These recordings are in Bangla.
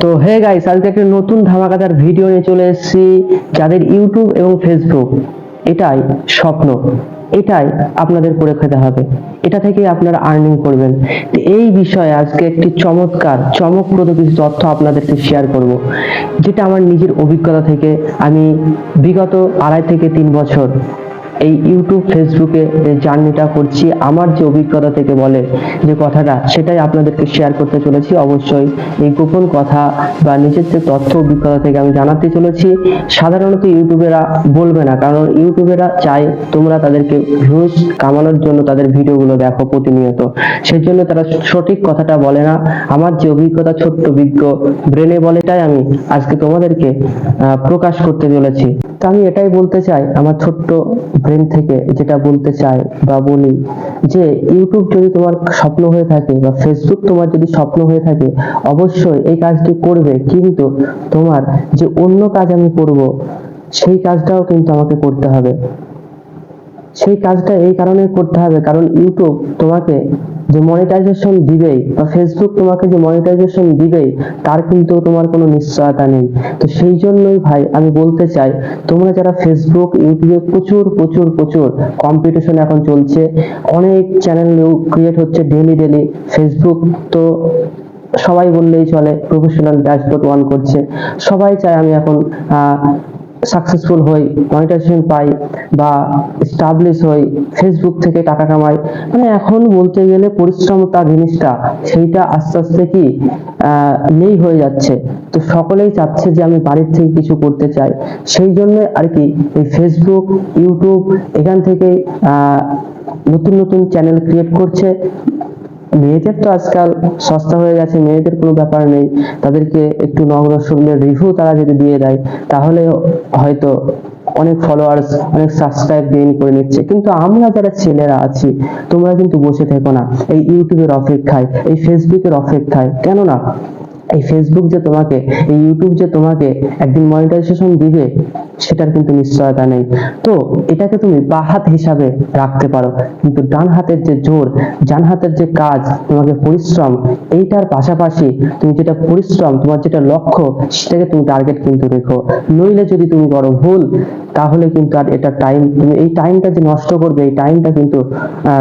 তো হে গাইস আজকে একটা নতুন ধামাকাদার ভিডিও নিয়ে চলে এসেছি যাদের ইউটিউব এবং ফেসবুক এটাই স্বপ্ন, এটাই আপনাদের করে খেতে হবে, এটা থেকে আপনারা আর্নিং করবেন। এই বিষয়ে আজকে একটি চমৎকার, চমকপ্রদ কিছু তথ্য আপনাদেরকে শেয়ার করব, যেটা আমার নিজের অভিজ্ঞতা থেকে আমি বিগত আড়াই থেকে তিন বছর এই ইউটিউব ফেসবুকে জার্নিটা করছি, আমার যে অভিজ্ঞতা থেকে বলে যে কথাটা, সেটাই আপনাদেরকে শেয়ার করতে চলেছি। অবশ্যই এই গোপন কথা বা নিজের যে তথ্য, অভিজ্ঞতা থেকে আমি জানাতে চলেছি। সাধারণত ইউটিউবেরা বলবে না, কারণ ইউটিউবেরা চায় তোমরা তাদেরকে ভিউজ কামানোর জন্য তাদের ভিডিওগুলো দেখো প্রতিনিয়ত। সেই জন্য তারা সঠিক কথাটা বলে না। আমার যে অভিজ্ঞতা, ছোট্ট বিজ্ঞ ব্রেনে বলেটাই আমি আজকে তোমাদেরকে প্রকাশ করতে চলেছি। তো আমি এটাই বলতে চাই, আমার ছোট্ট ব্রেন থেকে যেটা বলতে চাই বা বলি যে ইউটিউব যদি তোমার স্বপ্ন হয়ে থাকে বা ফেসবুক তোমার যদি স্বপ্ন হয়ে থাকে, অবশ্যই এই কাজটি করবে। কিন্তু তোমার যে অন্য কাজ আমি করব, সেই কাজটাও কিন্তু আমাকে করতে হবে। সেই কাজটা এই কারণে করতে হবে, কারণ ইউটিউব তোমাকে যে মনিটাইজেশন দিবেই বা ফেসবুক তোমাকে যে মনিটাইজেশন দিবেই, তার কিন্তু তোমার কোনো নিশ্চয়তা নেই। তো সেই জন্যই ভাই আমি বলতে চাই, তোমরা যারা ফেসবুক ইউটিউবে প্রচুর প্রচুর প্রচুর কম্পিটিশন এখন চলছে, অনেক চ্যানেল ক্রিয়েট হচ্ছে ডেলি ডেলি ফেসবুক তো সবাই বললেই চলে প্রফেশনাল ড্যাশবোর্ড ওয়ান করছে। সবাই চায় আমি এখন সাকসেসফুল হই মনিটাইজেশন পাই বা স্টাবলিশ হই ফেসবুক থেকে টাকা কামাই মানে এখন বলতে গেলে পরিশ্রম পরিশ্রমতা জিনিসটা সেইটা আস্তে আস্তে কি নেই হয়ে যাচ্ছে। তো সকলেই চাচ্ছে যে আমি বাড়ির থেকে কিছু করতে চাই। সেই জন্য আর কি এই ফেসবুক ইউটিউব এখান থেকে নতুন নতুন চ্যানেল ক্রিয়েট করছে। মেয়েদের তো আজকাল সস্তা হয়ে গেছে, মেয়েদের কোনো ব্যাপার নেই। তাদেরকে একটু নগ্ন শরীরের রিভিউ তারা যদি দিয়ে দেয়, তাহলে হয়তো অনেক ফলোয়ার্স অনেক সাবস্ক্রাইব গেইন করে নিচ্ছে। কিন্তু আমরা যারা ছেলেরা আছি, তোমরা কিন্তু বসে থেকো না এই ইউটিউবের অপেক্ষায়, এই ফেসবুকের অপেক্ষায়। কেন না এই ফেসবুক যে তোমাকে, এই ইউটিউব যে তোমাকে একদিন মনিটাইজেশন দিবে সেটার কিন্তু নিশ্চয়তা নেই। তো এটাকে তুমি বা হাত হিসাবে রাখতে পারো। কিন্তু ডান হাতের যে জোর ডান হাতের যে কাজ, তোমাকে পরিশ্রম, এইটার পাশাপাশি তুমি যেটা পরিশ্রম, তোমার যেটা লক্ষ্য, সেটাকে তুমি টার্গেট কিন্তু রেখো। নইলে যদি তুমি করো ভুল, তাহলে কিন্তু আর এটা টাইম তুমি এই টাইমটা যে নষ্ট করবে, এই টাইমটা কিন্তু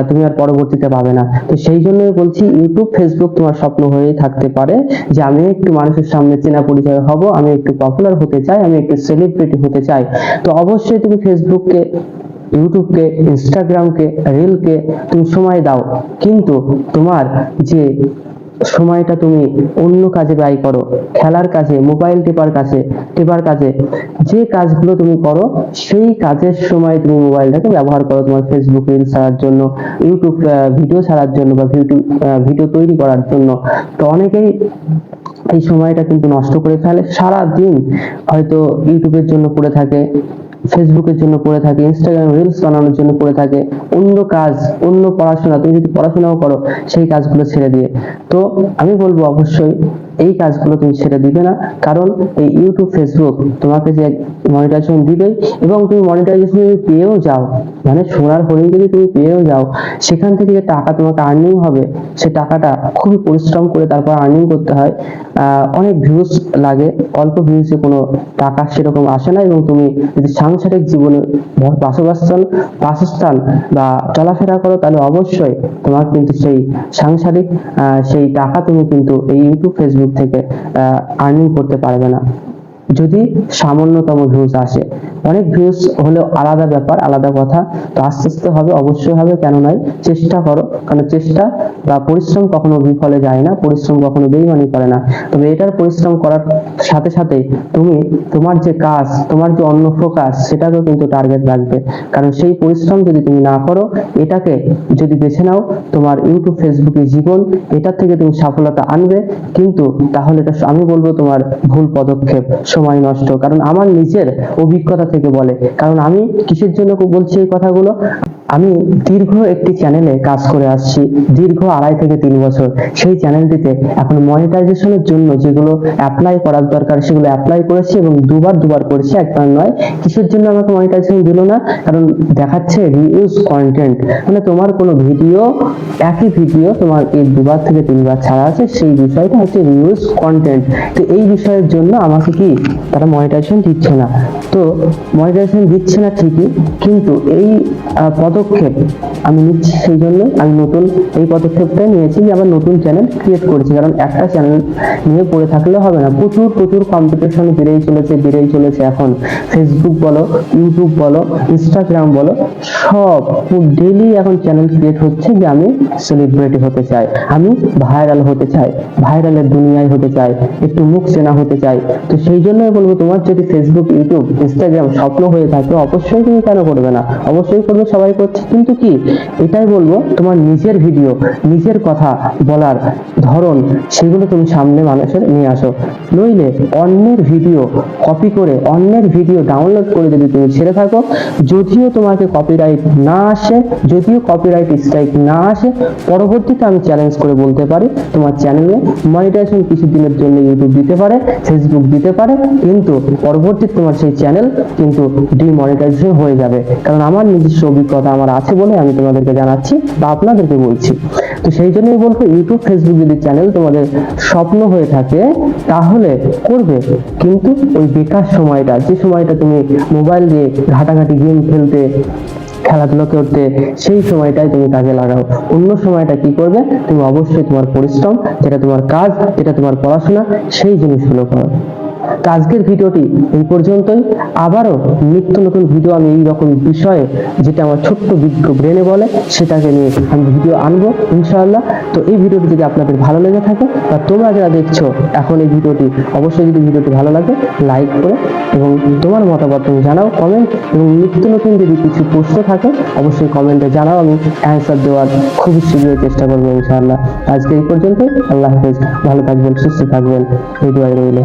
তুমি আর পরবর্তীতে পাবে না। তো সেই জন্যই বলছি ইউটিউব ফেসবুক তোমার স্বপ্ন হয়েই থাকতে পারে যে আমি একটু মানুষের সামনে চেনা পরিচয় হব, আমি একটু পপুলার হতে চাই, আমি একটু সেলিব্রিটি হতে চাই। তো অবশ্যই তুমি ফেসবুককে ইউটিউবকে ইনস্টাগ্রামকে রিলকে তুমি সময় দাও। কিন্তু তোমার যে সময়টা তুমি অন্য কাজে ব্যয় করো, খেলার কাজে মোবাইল টেপার কাছে টেপার কাজে, যে কাজগুলো তুমি করো, সেই কাজের সময় তুমি মোবাইলটাকে ব্যবহার করো তোমার ফেসবুক রিল ছাড়ার জন্য ইউটিউব ভিডিও ছাড়ার জন্য বা ভিডিও ভিডিও তৈরি করার জন্য। তো অনেকেই এই সময়টা কিন্তু নষ্ট করে ফেলে। সারা দিন হয়তো ইউটিউবের জন্য পড়ে থাকে ফেসবুকের জন্য পড়ে থাকে ইনস্টাগ্রাম রিলস বানানোর জন্য পড়ে থাকে, অন্য কাজ, অন্য পড়াশোনা, তুমি যদি পড়াশোনাও করো, সেই কাজগুলো ছেড়ে দিয়ে। তো আমি বলব অবশ্যই এই কাজগুলো তুমি ছেড়ে দিবে না। কারণ এই ইউটিউব ফেসবুক তোমাকে যে মনিটাইজেশন দিবেই এবং তুমি মনিটাইজেশন যদি পেয়েও যাও মানে সোনার হরিণ যদি তুমি পেয়েও যাও, সেখান থেকে যে টাকা তোমাকে আর্নিং হবে, সে টাকাটা খুবই পরিশ্রম করে তারপর আর্নিং করতে হয়। অনেক ভিউজ লাগে, অল্প ভিউজে কোনো টাকা সেরকম আসে না এবং তুমি যদি সাংসারিক জীবনে বাসবাসস্থান বাসস্থান বা চলাফেরা করো, তাহলে অবশ্যই তোমার কিন্তু সেই সাংসারিক সেই টাকা তুমি কিন্তু এই ইউটিউব ফেসবুক থেকে আর্নিং করতে পারবে না। যদি সামান্যতম ভিউজ আসে। অনেক ভিউজ হলেও আলাদা ব্যাপার, আলাদা কথা। তো আস্তে আস্তে হবে, অবশ্যই হবে কেন নয় চেষ্টা করো। কারণ চেষ্টা বা পরিশ্রম কখনো বিফলে যায় না, পরিশ্রম কখনো বেইমানি করে না। তবে এটার পরিশ্রম করার সাথে সাথে তুমি, তোমার যে কাজ, তোমার যে অন্য ফোকাস সেটাকেও কিন্তু টার্গেট রাখবে। কারণ সেই পরিশ্রম যদি তুমি না করো, এটাকে যদি বেছে নাও, তোমার ইউটিউব ফেসবুকে জীবন, এটার থেকে তুমি সফলতা আনবে। কিন্তু তাহলে এটা আমি বলব তোমার ভুল পদক্ষেপ। সময় নষ্ট। কারণ আমার নিজের অভিজ্ঞতা থেকে বলে। কারণ আমি কিসের জন্য বলছি এই কথাগুলো? আমি দীর্ঘ একটি চ্যানেলে কাজ করে আসছি দীর্ঘ আড়াই থেকে তিন বছর। সেই চ্যানেলটিতে এখন মনিটাইজেশনের জন্য যেগুলো অ্যাপ্লাই করার দরকার সেগুলো অ্যাপ্লাই করেছি এবং দুবার দুবার করেছি একবার নয়। কিসের জন্য আমাকে মনিটাইজেশন দিল না? কারণ দেখাচ্ছে রিউজ কন্টেন্ট মানে তোমার কোনো ভিডিও একই ভিডিও তোমার এই দুবার থেকে তিনবার ছাড়া আছে সেই বিষয়টা হচ্ছে রিউজ কন্টেন্ট তো এই বিষয়ের জন্য আমাকে কি তারা মনিটাইজেশন দিচ্ছে না? তো মনিটাইজেশন দিচ্ছে না ঠিকই কিন্তু এই আহ, পদক্ষেপ আমি নিচ্ছি সেই জন্য আমি নতুন এই পদক্ষেপটাই নিয়েছি যে আবার নতুন চ্যানেল ক্রিয়েট করেছি। কারণ একটা চ্যানেল নিয়ে পড়ে থাকলে হবে না। প্রচুর প্রচুর কম্পিটিশন বেড়েই চলেছে বেড়েই চলেছে এখন। ফেসবুক বলো ইউটিউব বলো ইনস্টাগ্রাম বলো, সব ডেলি এখন চ্যানেল ক্রিয়েট হচ্ছে যে আমি সেলিব্রিটি হতে চাই। আমি ভাইরাল হতে চাই ভাইরালের দুনিয়ায় হতে চাই, একটু মুখ চেনা হতে চাই। তো সেই জন্যই বলব তোমার যদি ফেসবুক ইউটিউব ইনস্টাগ্রাম স্বপ্ন হয়ে থাকে, অবশ্যই তুমি কেন করবে না? অবশ্যই করবে সবাই করছে কিন্তু কি, এটাই বলব, তোমার নিজের ভিডিও নিজের কথা বলার ধরন, সেগুলো তুমি সামনে মানুষের নিয়ে আসো। নইলে অন্যের ভিডিও কপি করে, অন্যের ভিডিও ডাউনলোড করে যদি তুমি ছেড়ে থাকো, যদিও তোমাকে কপিরাইট না আসে, যদিও কপিরাইট স্ট্রাইক না আসে, পরবর্তীতে আমি চ্যালেঞ্জ করে বলতে পারি, তোমার চ্যানেলে মনিটাইজেশন কিছু দিনের জন্য ইউটিউব দিতে পারে ফেসবুক দিতে পারে, কিন্তু পরবর্তীতে তোমার সেই চ্যানেল কিন্তু ডিমনিটাইজেশন হয়ে যাবে। কারণ আমার নিজস্ব অভিজ্ঞতা আমার আছে বলে আমি তোমাদেরকে জানাচ্ছি বা আপনাদেরকে বলছি। তো সেই জন্যই বলব, ইউটিউব, ফেসবুক যদি চ্যানেল তোমাদের স্বপ্ন হয়ে থাকে, তাহলে করবে। কিন্তু ওই বেকার সময়টা, যে সময়টা তুমি মোবাইল দিয়ে ঘাটাঘাটি গেম খেলতে, খেলাধুলা করতে, সেই সময়টাই তুমি কাজে লাগাও। অন্য সময়টা কি করবে? তুমি অবশ্যই তোমার পরিশ্রম, যেটা তোমার কাজ, যেটা তোমার পড়াশোনা, সেই জিনিসগুলো করো। আজকের ভিডিওটি এই পর্যন্তই। আবারও নিত্য নতুন ভিডিও আমি এই রকম বিষয়ে যেটা আমার ছোট্ট বিজ্ঞ ব্রেনে বলে, সেটাকে নিয়ে আমি ভিডিও আনব, ইনশাআল্লাহ। তো এই ভিডিওটি যদি আপনাদের ভালো লেগে থাকে বা তোমরা যারা দেখছ, এখন এই ভিডিওটি অবশ্যই যদি ভিডিওটি ভালো লাগে, লাইক করে এবং তোমার মতামত তুমি জানাও কমেন্ট এবং নিত্য নতুন যদি কিছু প্রশ্ন থাকে, অবশ্যই কমেন্টে জানাও, আমি অ্যান্সার দেওয়ার খুবই শীঘ্রই চেষ্টা করব ইনশাআল্লাহ। আজকে এই পর্যন্ত আল্লাহ হাফেজ। ভালো থাকবেন, সুস্থ থাকবেন। এই দোয়াই রইল।